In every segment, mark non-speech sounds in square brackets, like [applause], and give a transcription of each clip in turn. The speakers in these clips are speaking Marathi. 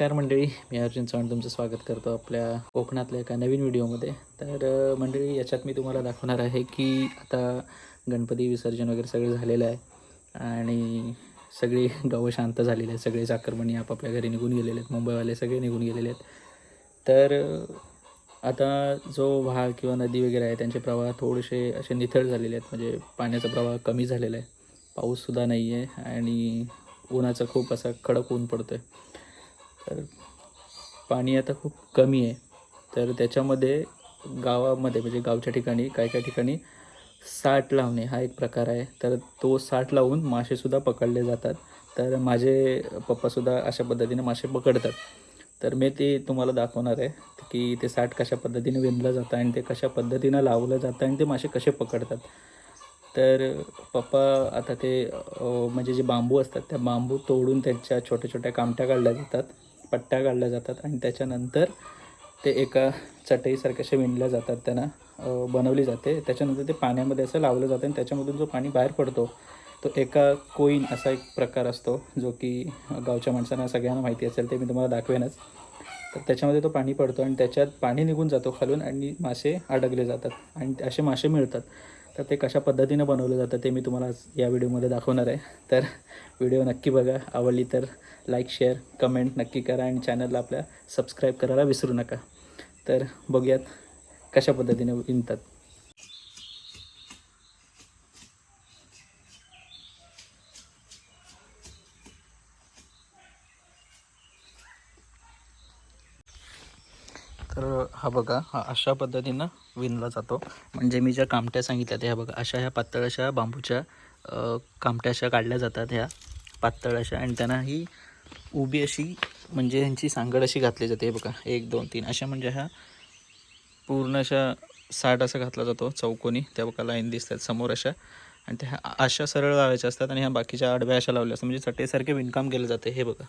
नमस्कार मंडळी मी अर्जुन चव्हाण तुमचं स्वागत करतो आपल्या कोकणातल्या एका नवीन व्हिडिओमध्ये. तर मंडळी याच्यात मी तुम्हाला दाखवणार आहे की आता गणपती विसर्जन वगैरे सगळं झालेलं आहे आणि सगळी गावं शांत झालेली आहेत. सगळे चाकरमणी आपापल्या घरी निघून गेलेले आहेत. मुंबईवाले सगळे निघून गेलेले आहेत. तर आता जो वाह किंवा नदी वगैरे आहे त्यांचे प्रवाह थोडेसे असे निथळ झालेले आहेत. म्हणजे पाण्याचा प्रवाह कमी झालेला आहे. पाऊससुद्धा नाही आहे आणि उन्हाचा खूप असा कडक ऊन पडतो आहे तर पाणी आता खूप कमी आहे. तर त्याच्यामध्ये गावामध्ये म्हणजे गावच्या ठिकाणी काही काही ठिकाणी साठ लावणे हा एक प्रकार आहे. तर तो साठ लावून मासेसुद्धा पकडले जातात. तर माझे पप्पासुद्धा अशा पद्धतीने मासे पकडतात. तर मी ते तुम्हाला दाखवणार आहे की ते साठ कशा पद्धतीने विणलं जातं आणि ते कशा पद्धतीनं लावलं जातं आणि ते मासे कसे पकडतात. तर पप्पा आता ते म्हणजे जे बांबू असतात त्या बांबू तोडून त्यांच्या छोट्या छोट्या कामट्या काढल्या जातात. पट्ट्या काढल्या जातात आणि त्याच्यानंतर ते एका चटईसारख्या अशा विणल्या जातात. त्यांना बनवली जाते. त्याच्यानंतर ते पाण्यामध्ये असं लावलं जातं आणि त्याच्यामधून जो पाणी बाहेर पडतो तो एका कोईन असा एक प्रकार असतो जो की गावच्या माणसांना सगळ्यांना माहिती असेल ते मी तुम्हाला दाखवेनच. तर त्याच्यामध्ये तो पाणी पडतो आणि त्याच्यात पाणी निघून जातो खालून आणि मासे अडकले जातात आणि असे मासे मिळतात. तर ते कशा पद्धतीनं बनवलं जातं ते मी तुम्हाला या व्हिडिओमध्ये दाखवणार आहे. तर व्हिडिओ नक्की बघा. आवडली तर लाईक शेअर कमेंट नक्की करा आणि चॅनलला आपल्या सबस्क्राईब करायला विसरू नका. तर बघूयात कशा पद्धतीने विणतात तर हा बघा हा अशा पद्धतीनं विणला जातो. म्हणजे मी ज्या कामट्या सांगितल्या त्या ह्या बघा अशा ह्या पातळ अशा बांबूच्या कामट्या अशा काढल्या जातात ह्या पातळ अशा आणि त्यांना ही उभी अशी म्हणजे ह्यांची सांगड अशी घातली जाते हे बघा एक दोन तीन. अशा म्हणजे ह्या पूर्ण अशा साठ असा घातला जातो चौकोनी. त्या बघा लाईन दिसतात समोर अशा. आणि त्या ह्या अशा सरळ लावायच्या असतात आणि ह्या बाकीच्या आडव्या अशा लावल्या असतात. म्हणजे चटेसारखे विणकाम केलं जाते हे बघा.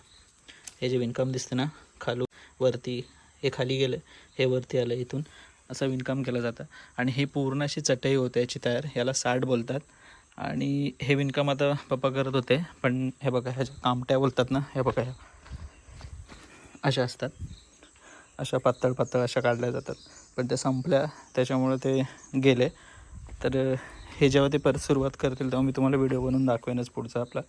हे जे विणकाम दिसते ना खालू वरती हे खाली गेलं हे वरती आलं इथून असं विणकाम केलं जातं. आणि ही पूर्ण अशी चटई होते याची तयार. याला साठ बोलतात. आणि हे विणकाम आता पप्पा करत होते पण हे बघा ह्याच्या कामट्या बोलतात ना हे बघा ह्या. अशा असतात. अशा पातळ पातळ अशा काढल्या जातात. पण त्या संपल्या त्याच्यामुळे ते गेले. तर हे जेव्हा ते परत सुरुवात करतील तेव्हा मी तुम्हाला व्हिडिओ बनवून दाखवेनच पुढचा आपला.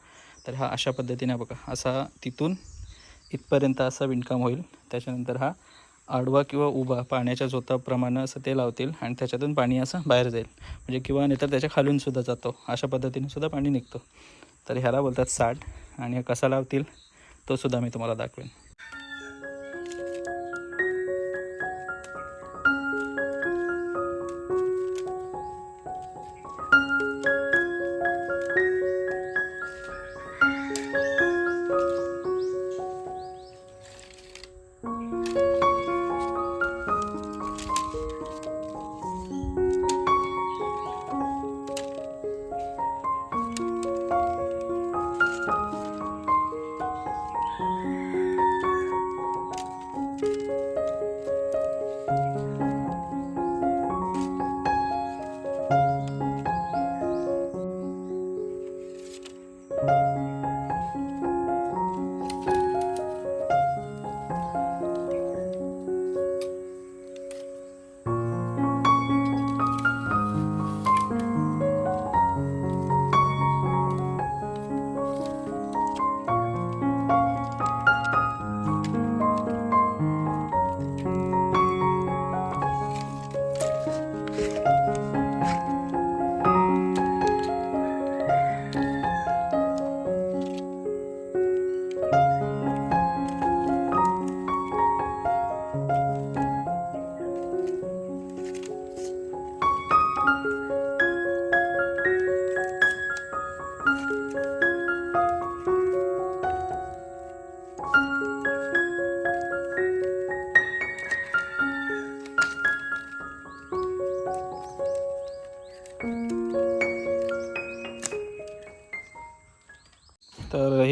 तर हा अशा पद्धतीने बघा असा तिथून इथपर्यंत असा विणकाम होईल. त्याच्यानंतर हा आडवा किंवा उभा पाण्याच्या झोताप्रमाणे असं ते लावतील आणि त्याच्यातून पाणी असं बाहेर जाईल. म्हणजे किंवा नाहीतर त्याच्या खालूनसुद्धा जातो. अशा पद्धतीने सुद्धा पाणी निघतो. तर ह्याला बोलतात साठ. आणि कसा लावतील? तो सुद्धा मी तुम्हाला दाखवेन.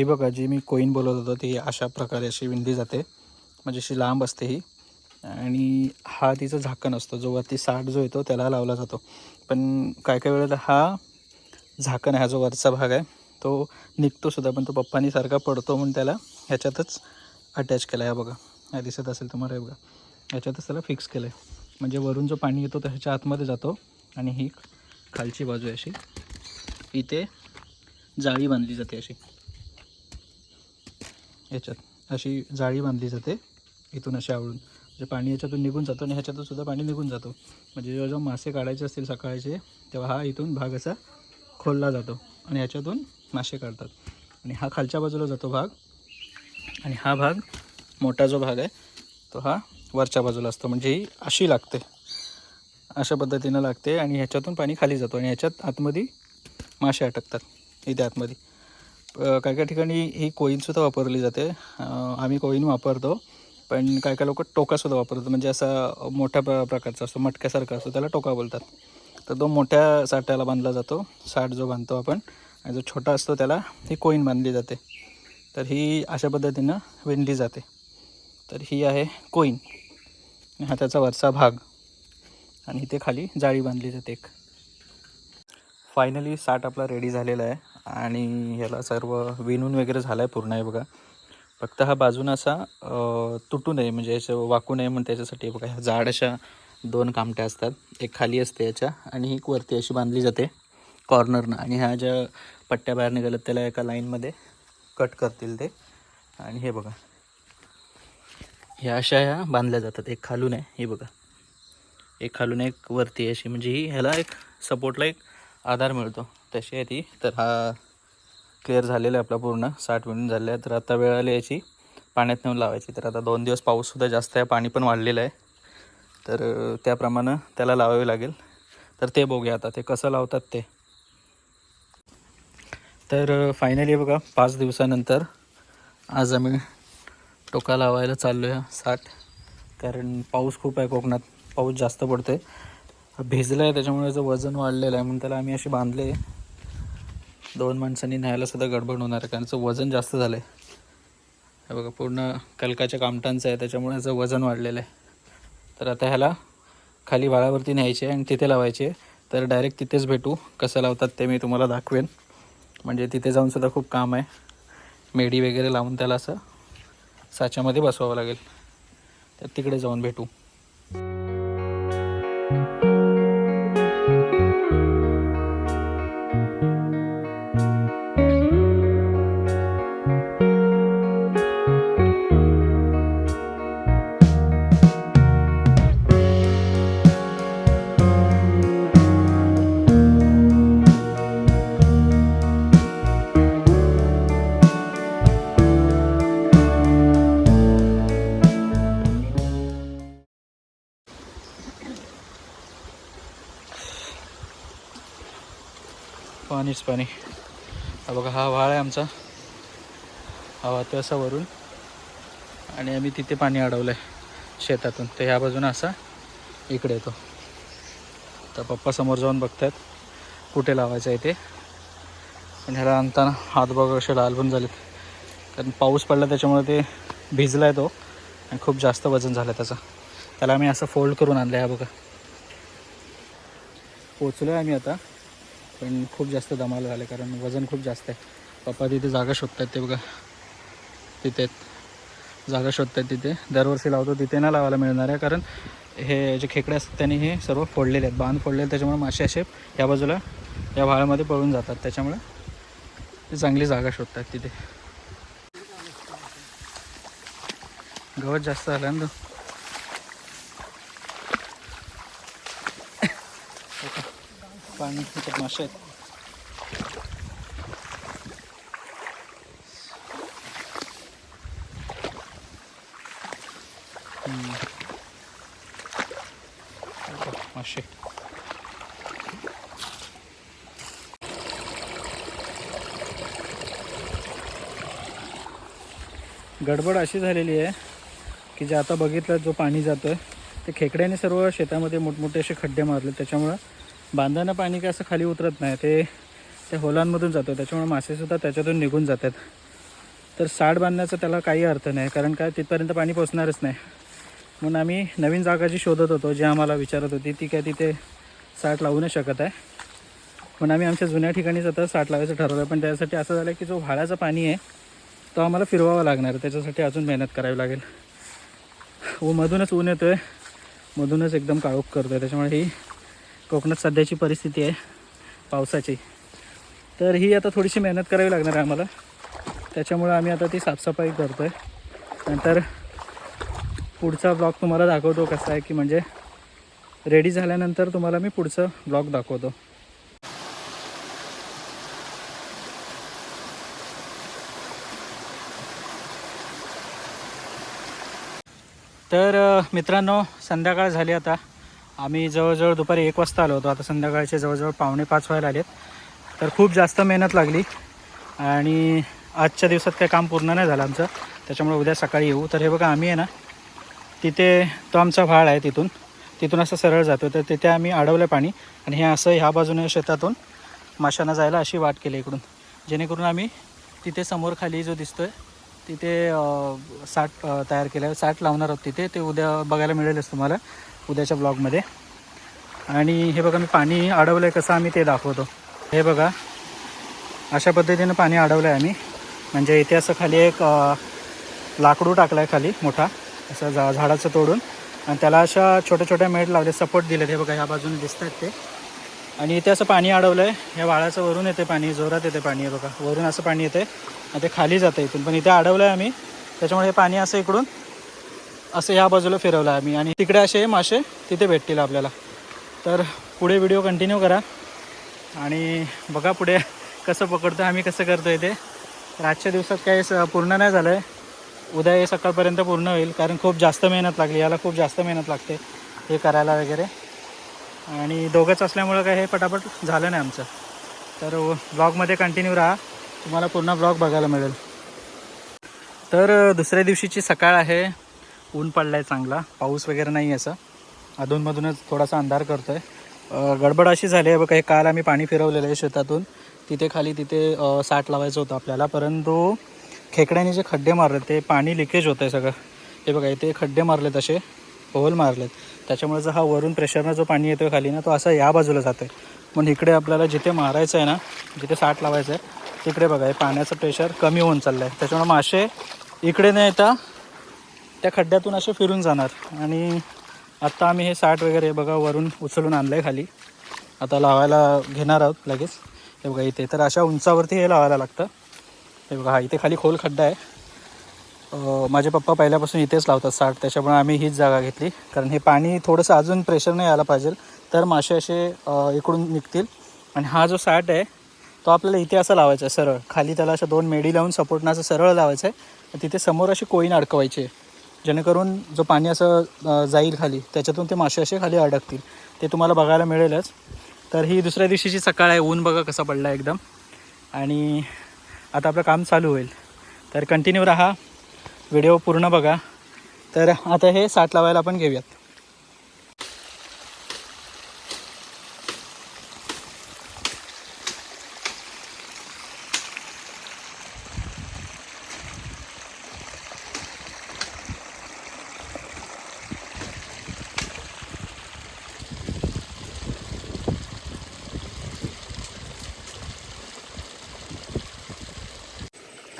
ही बघा जी मी कोईन बोलत होतो ती अशा प्रकारे अशी विणली जाते. म्हणजे अशी लांब असते ही. आणि हा तिचं झाकण असतो. जो वरती साठ जो येतो त्याला लावला जातो. पण काय काय वेळेला हा झाकण आहे हा जो वरचा भाग आहे तो निघतोसुद्धा पण तो पप्पानी सारखा पडतो म्हणून त्याला ह्याच्यातच अटॅच केला आहे. बघा हा दिसत असेल तुम्हाला हे बघा. याच्यातच त्याला फिक्स केलं आहे. म्हणजे वरून जो पाणी येतो त्याच्या आतमध्ये जातो. आणि ही खालची बाजू अशी. इथे जाळी बांधली जाते अशी. याच्यात. अशी जाळी बांधली जाते इथून अशी आवळून. म्हणजे पाणी याच्यातून निघून जातो आणि ह्याच्यातून सुद्धा पाणी निघून जातो. म्हणजे जेव्हा जेव्हा मासे काढायचे असतील सकाळचे तेव्हा हा इथून भाग असा खोलला जातो आणि ह्याच्यातून मासे काढतात. आणि हा खालच्या बाजूला जातो भाग आणि हा भाग मोठा जो भाग आहे तो हा वरच्या बाजूला असतो. म्हणजे ही अशी लागते. अशा पद्धतीनं लागते आणि ह्याच्यातून पाणी खाली जातो आणि ह्याच्यात आतमध्ये मासे अटकतात. इथे आतमध्ये. काय काय ठिकाणी ही कोईनसुद्धा वापरली जाते. आम्ही कोईन वापरतो पण काय काय लोक टोकासुद्धा वापरतात. म्हणजे असा मोठ्या प्र प्रकारचा असतो मटक्यासारखा असतो त्याला टोका बोलतात. तर तो मोठ्या साठ्याला बांधला जातो साठ जो बांधतो आपण आणि जो छोटा असतो त्याला ही कोईन बांधली जाते. तर ही अशा पद्धतीनं विणली जाते. तर ही आहे कोईन हा त्याचा वरचा भाग. आणि इथे खाली जाळी बांधली जाते एक. फायनली साठ आपला रेडी झालेला आहे. आणि ह्याला सर्व विणून वगैरे झालं आहे पूर्ण आहे बघा. फक्त हा बाजून असा तुटू नये म्हणजे याचं वाकू नये म्हणून त्याच्यासाठी बघा ह्या जाड अशा दोन कामट्या असतात. एक खाली असते याच्या आणि एक वरती अशी बांधली जाते कॉर्नरनं. आणि ह्या ज्या पट्ट्या बाहेर निघाल्यात त्याला एका लाईनमध्ये कट करतील ते. आणि हे बघा. ह्या अशा ह्या बांधल्या जातात. एक खालून आहे हे बघा. एक खालून एक वरती अशी. म्हणजे ही ह्याला एक सपोर्टला एक आधार मिळतो. तशी आहे ती. तर हा क्लिअर झालेला आहे आपला पूर्ण. साठ मिनिट झाले आहे तर आता वेळ आली याची. पाण्यात नेऊन लावायची. तर आता दोन दिवस पाऊससुद्धा जास्त आहे. पाणी पण वाढलेलं आहे. तर त्याप्रमाणे त्याला लावावे लागेल. तर ते बघूया आता. ते कसं लावतात ते. तर फायनली बघा पाच दिवसानंतर आज आम्ही टोका लावायला चाललो आहे साठ. कारण पाऊस खूप आहे कोकणात. पाऊस जास्त पडतो आहे भिजलं आहे त्याच्यामुळे त्याचं वजन वाढलेलं आहे. म्हणून त्याला आम्ही असे बांधले दोन माणसांनी न्यायला सुद्धा गडबड होणार आहे कारण वजन जास्त झालं आहे हे बघा पूर्ण कलकाच्या कामटांचं आहे त्याच्यामुळे याचं वजन वाढलेलं आहे. तर आता ह्याला खाली वाळावरती न्यायचे आणि तिथे लावायचे तर डायरेक्ट तिथेच भेटू कसं लावतात ते मी तुम्हाला दाखवेन. म्हणजे तिथे जाऊनसुद्धा खूप काम आहे. मेडी वगैरे लावून त्याला असं साच्यामध्ये बसवावं लागेल. तर तिकडे जाऊन भेटू. पाणीच पाणी हा बघा हा व्हाळ आहे आमचा. हा वाहतो असा वरून. आणि आम्ही तिथे पाणी अडवलं आहे शेतातून. तर ह्या बाजूनं असा इकडे येतो. तर पप्पा समोर जाऊन बघतात कुठे लावायचं आहे ते. पण ह्याला आणताना हात बघा असे लाल पण झालेत. कारण पाऊस पडला त्याच्यामुळे ते भिजला आहे तो. आणि खूप जास्त वजन झालं त्याचं. त्याला आम्ही असं फोल्ड करून आणलं आहे हा बघा. पोचलो आहे आम्ही आता. पण खूप जास्त दमाला झालं कारण वजन खूप जास्त आहे. पप्पा तिथे जागा शोधतात ते बघा. तिथे आहेत. जागा शोधतात तिथे. दरवर्षी लावतो तिथे ना लावायला मिळणार आहे कारण हे जे खेकडे असतात त्यांनी हे सर्व फोडलेले आहेत. बांध फोडलेले आहेत, त्याच्यामुळे मासे असे या बाजूला या भाळामध्ये पळून जातात. त्याच्यामुळे ते चांगली जागा शोधतात तिथे. गवत जास्त झालं ना तो. [coughs] पाणी त्याच्यात मासे आहेत मासे गडबड अशी झालेली आहे की जे आता बघितलं जो पाणी जातो आहे ते खेकड्याने सर्व शेतामध्ये मोठमोठे असे खड्डे मारले त्याच्यामुळं बांधानं पाणी काय असं खाली उतरत नाही. ते त्या होलांमधून जातं. त्याच्यामुळे मासेसुद्धा त्याच्यातून निघून जातात. तर साठ बांधण्याचा त्याला काही अर्थ नाही. कारण काय? तिथपर्यंत पाणी पोचणारच नाही. म्हणून आम्ही नवीन जागा जी शोधत होतो. जी आम्हाला विचारत होती ती काय तिथे साठ लावू नाही शकत आहे. पण आम्ही आमच्या जुन्या ठिकाणीच आता साठ लावायचं ठरवलं पण त्यासाठी असं झालं की जो भाड्याचं पाणी आहे तो आम्हाला फिरवावा लागणार त्याच्यासाठी अजून मेहनत करावी लागेल. व मधूनच ऊन येतो आहे मधूनच एकदम काळोख करतो आहे त्याच्यामुळे ही कोकणात सध्याची परिस्थिती आहे पावसाची. तर ही आता थोडीशी मेहनत करावी लागणार आहे आम्हाला. त्याच्यामुळं आम्ही आता ती साफसफाई करतो आहे नंतर पुढचा ब्लॉग तुम्हाला दाखवतो कसा आहे की म्हणजे रेडी झाल्यानंतर तुम्हाला मी पुढचं ब्लॉग दाखवतो. तर मित्रांनो संध्याकाळ झाली आता. आम्ही जवळजवळ दुपारी एक वाजता आलो होतो. आता संध्याकाळचे जवळजवळ पावणे पाच व्हायला आलेत. तर खूप जास्त मेहनत लागली आणि आजच्या दिवसात काही काम पूर्ण नाही झालं आमचं. त्याच्यामुळे उद्या सकाळी येऊ. तर हे बघा आम्ही आहे ना तिथे तो आमचा भाळ आहे तिथून. तिथून असं सरळ जातो तर तिथे आम्ही अडवलं पाणी आणि हे असं ह्या बाजूने शेतातून माशांना जायला अशी वाट केली इकडून. जेणेकरून आम्ही तिथे समोर खाली जो दिसतोय तिथे साठ तयार केलं आहे साठ लावणार आहोत तिथे. ते उद्या बघायला मिळेलच तुम्हाला. उद्याच्या ब्लॉगमध्ये. आणि हे बघा मी पाणी अडवलं आहे कसं आम्ही ते दाखवतो. हे बघा अशा पद्धतीनं पाणी अडवलं आहे आम्ही. म्हणजे इथे असं खाली एक लाकडू टाकलं आहे खाली मोठा. असं झा झाडाचं तोडून. आणि त्याला अशा छोट्या छोट्या मेट लावले सपोर्ट दिलेत. हे बघा ह्या बाजूने दिसत आहेत ते. आणि इथे असं पाणी अडवलं आहे ह्या वाळाचं वरून येते पाणी जोरात येते पाणी आहे बघा. वरून असं पाणी येते आणि ते खाली जातं इथून. पण इथे अडवलं आहे आम्ही. त्याच्यामुळे हे पाणी असं इकडून असं ह्या बाजूला फिरवलं आहे आम्ही. आणि तिकडे असे मासे तिथे भेटतील आपल्याला. तर पुढे व्हिडिओ कंटिन्यू करा. आणि बघा पुढे कसं पकडतो आम्ही कसं करतो ते. रातच्या आजच्या दिवसात काही स- पूर्ण नाही झालं आहे उद्या हे सकाळपर्यंत पूर्ण होईल कारण खूप जास्त मेहनत लागली. याला खूप जास्त मेहनत लागते हे करायला वगैरे. आणि दोघंच असल्यामुळं काय हे पटापट झालं नाही आमचं. तर ब्लॉगमध्ये कंटिन्यू राहा. तुम्हाला पूर्ण ब्लॉग बघायला मिळेल. तर दुसऱ्या दिवशीची सकाळ आहे. ऊन पडला आहे चांगला. पाऊस वगैरे नाही असं. अधूनमधूनच थोडासा अंधार करतो आहे गडबड अशी झाली आहे बघा हे काल आम्ही पाणी फिरवलेलं आहे शेतातून. तिथे खाली तिथे साठ लावायचं होतं आपल्याला परंतु खेकड्याने जे खड्डे मारले ते पाणी लिकेज होतं आहे सगळं. हे बघा इथे खड्डे मारलेत असे होल मारलेत. त्याच्यामुळे जो हा वरून प्रेशरनं जो पाणी येतो खाली ना तो असा या बाजूला जातो आहे पण इकडे आपल्याला जिथे मारायचं आहे ना जिथे साठ लावायचं आहे तिकडे बघा हे पाण्याचं प्रेशर कमी होऊन चाललं आहे त्याच्यामुळे मासे इकडे न येता त्या खड्ड्यातून असे फिरून जाणार. आणि आत्ता आम्ही हे साठ वगैरे बघा वरून उचलून आणलं आहे खाली. आता लावायला घेणार आहोत लगेच. हे बघा इथे तर अशा उंचावरती हे लावायला लागतं. हे बघा हा इथे खाली खोल खड्डा आहे. माझे पप्पा पहिल्यापासून इथेच लावतात साठ. त्याच्यामुळे आम्ही हीच जागा घेतली. कारण हे पाणी थोडंसं अजून प्रेशर नाही यायला पाहिजे. तर मासे असे इकडून निघतील. आणि हा जो साठ आहे तो आपल्याला इथे असं लावायचा आहे सरळ. खाली त्याला अशा दोन मेडी लावून सपोर्टनं असं सरळ लावायचं आहे. तिथे समोर अशी कोईन अडकवायची आहे. जेणेकरून जो पाणी असं जाईल खाली त्याच्यातून ते मासे असे खाली अडकतील. ते तुम्हाला बघायला मिळेलच. तर ही दुसऱ्या दिवशीची सकाळ आहे. ऊन बघा कसा पडला आहे एकदम. आणि आता आपलं काम चालू होईल. तर कंटिन्यू राहा. व्हिडिओ पूर्ण बघा. तर आता हे साठ लावायला आपण घेऊयात.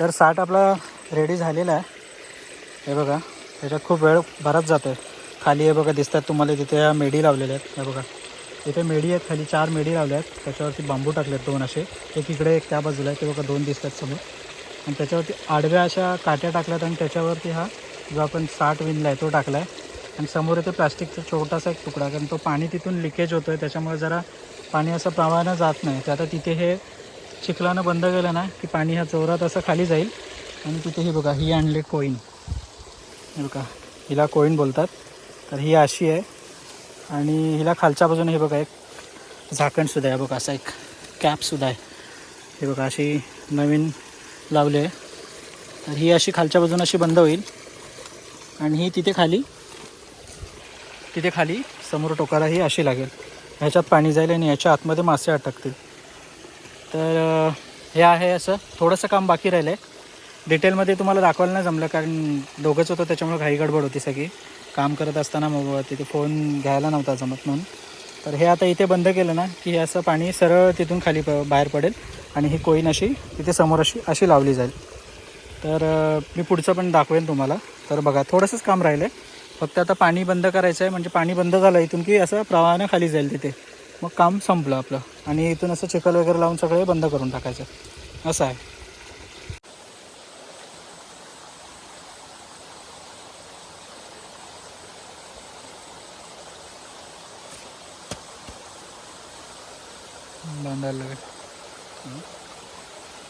तर साठ आपला रेडी झालेला आहे. हे बघा त्याच्यात खूप वेळ बराच जातो आहे खाली हे बघा दिसतात तुम्हाला तिथे ह्या मेडी लावलेल्या आहेत. हे बघा इथे मेढी आहेत खाली चार मेढी लावल्या आहेत. त्याच्यावरती बांबू टाकले आहेत दोन असे. एक इकडे एक त्या बाजूला आहे. ते बघा दोन दिसतात समोर. आणि त्याच्यावरती आडव्या अशा काट्या टाकल्यात आणि त्याच्यावरती हा जो आपण साठ विणला आहे तो टाकला आहे आणि समोर इथे प्लास्टिकचा छोटासा एक तुकडा कारण तो पाणी तिथून लिकेज होतो आहे त्याच्यामुळे जरा पाणी असं प्रवाहानं जात नाही. तर आता तिथे हे चिखलानं बंद केलं ना की पाणी ह्या चोरात असं खाली जाईल. आणि तिथे ही बघा ही आणली कोईन हे बघा हिला कोईन बोलतात. तर ही अशी आहे. आणि हिला खालच्या बाजूने हे बघा एक झाकणसुद्धा आहे. बघा असा एक कॅपसुद्धा आहे. हे बघा अशी नवीन लावली आहे. तर ही अशी खालच्या बाजून अशी बंद होईल. आणि ही तिथे खाली तिथे खाली समोर टोकाला ही अशी लागेल. ह्याच्यात पाणी जाईल आणि याच्या आतमध्ये मासे अटकतील. तर हे आहे असं. थोडंसं काम बाकी राहिलं आहे डिटेलमध्ये तुम्हाला दाखवायला नाही जमलं कारण दोघंच होतं त्याच्यामुळे घाई गडबड होती सगळी. काम करत असताना मग तिथे फोन घ्यायला नव्हता जमत म्हणून. तर हे आता इथे बंद केलं ना की हे असं पाणी सरळ तिथून खाली प बाहेर पडेल आणि ही कोईन अशी तिथे समोर अशी अशी लावली जाईल. तर मी पुढचं पण दाखवेन तुम्हाला. तर बघा थोडंसंच काम राहिलं आहे फक्त आता पाणी बंद करायचं आहे म्हणजे पाणी बंद झालं इथून की असं प्रवाहानं खाली जाईल तिथे. मग काम संपलं आपलं. आणि इथून असं चिखल वगैरे लावून सगळे बंद करून टाकायचं. असं आहे. बांधायला लागेल.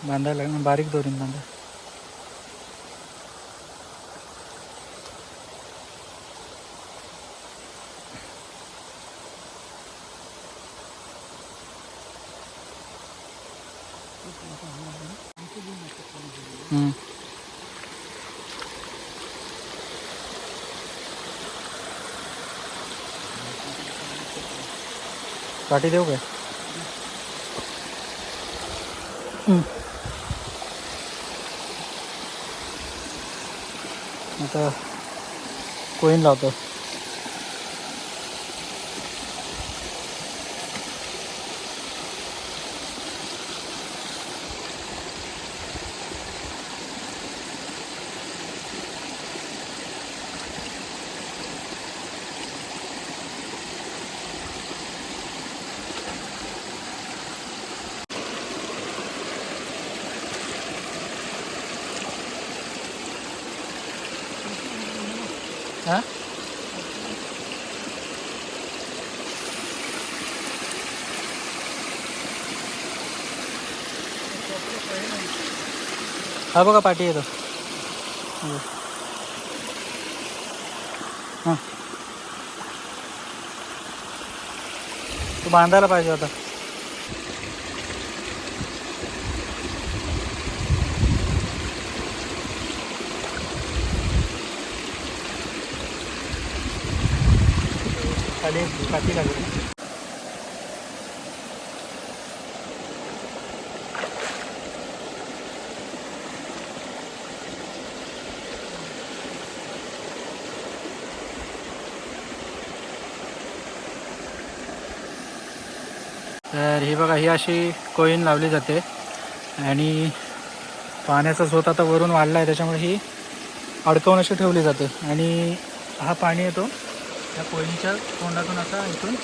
बांधायला लागेल. बारीक दोरीन बांधा. काठी देऊ काय? आता कोईन लावतो. हा बघा पाठी येतो. हां. तू बांधायला पाहिजे होता. खाली पाठी लागली. तर ही बघा ही अशी कोईन लावली जाते. आणि पाण्याचा स्रोत आता वरून वाढला आहे त्याच्यामुळे ही अडकवून अशी ठेवली जाते. आणि हा पाणी येतो त्या कोईनच्या तोंडातून असा इथून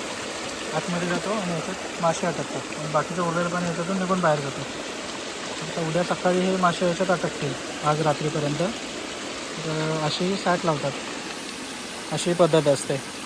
आतमध्ये जातो आणि याच्यात मासे अटकतात. आणि बाकीचं उरलेलं पाणी याच्यातून निघून बाहेर जातो. आता उद्या सकाळी हे मासे याच्यात अटकतील आज रात्रीपर्यंत. तर अशी साठ लावतात. अशी पद्धत असते.